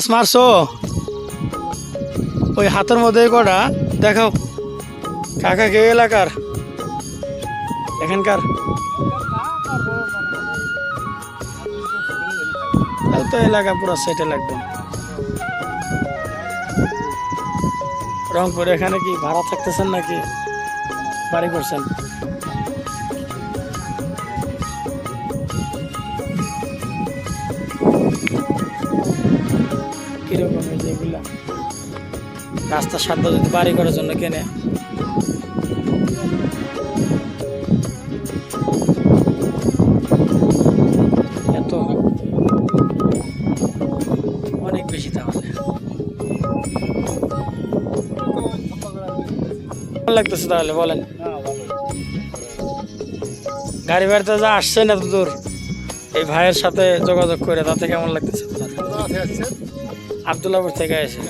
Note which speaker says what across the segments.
Speaker 1: মাছ মারছো? ওই হাতের মধ্যে কটা? দেখাও। কাকা কে এলাকার? এখানকার? তো এলাকা পুরো সেটে লাগবে। রংপুর, এখানে কি ভাড়া থাকতেছেন নাকি? বাড়ি করছেন? কীরকম এই যেগুলা সাধ্য যদি বাড়ি করার জন্য কেনে। এত অনেক বেশি তাহলে লাগতেছে তাহলে, বলেন। গাড়ি বাড়িতে যা আসছেন এত দূর, এই ভাইয়ের সাথে যোগাযোগ করে, তাতে কেমন লাগতেছে? আবদুল্লাপুর থেকে এসে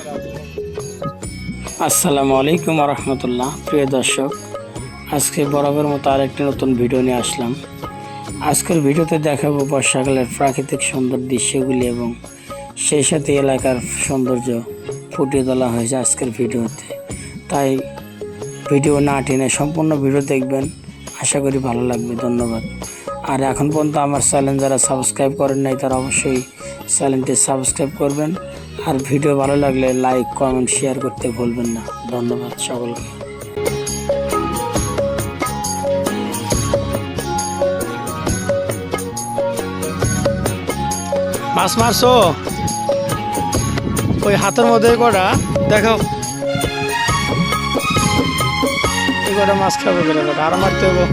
Speaker 1: আসসালামু আলাইকুম রহমতুল্লাহ। প্রিয় দর্শক, আজকে বরাবর মতো আরেকটি নতুন ভিডিও নিয়ে আসলাম। আজকের ভিডিওতে দেখাবো বর্ষাকালের প্রাকৃতিক সুন্দর দৃশ্যগুলি এবং সেই সাথে এলাকার সৌন্দর্য ফুটিয়ে তোলা হয়েছে আজকের ভিডিওতে। তাই ভিডিও না টেনে সম্পূর্ণ ভিডিও দেখবেন। আশা করি ভালো লাগবে, ধন্যবাদ। আর এখন পর্যন্ত আমার চ্যানেল যারা সাবস্ক্রাইব করেন নাই, তারা অবশ্যই চ্যানেলটি সাবস্ক্রাইব করবেন। আর ভিডিও ভালো লাগলে লাইক, কমেন্ট, শেয়ার করতে ভুলবেন না। ধন্যবাদ সকলকে। মাছ মারছো? ওই হাতের মধ্যে কটা? দেখো এই কটা মাছ খাব আর মারতে হবে।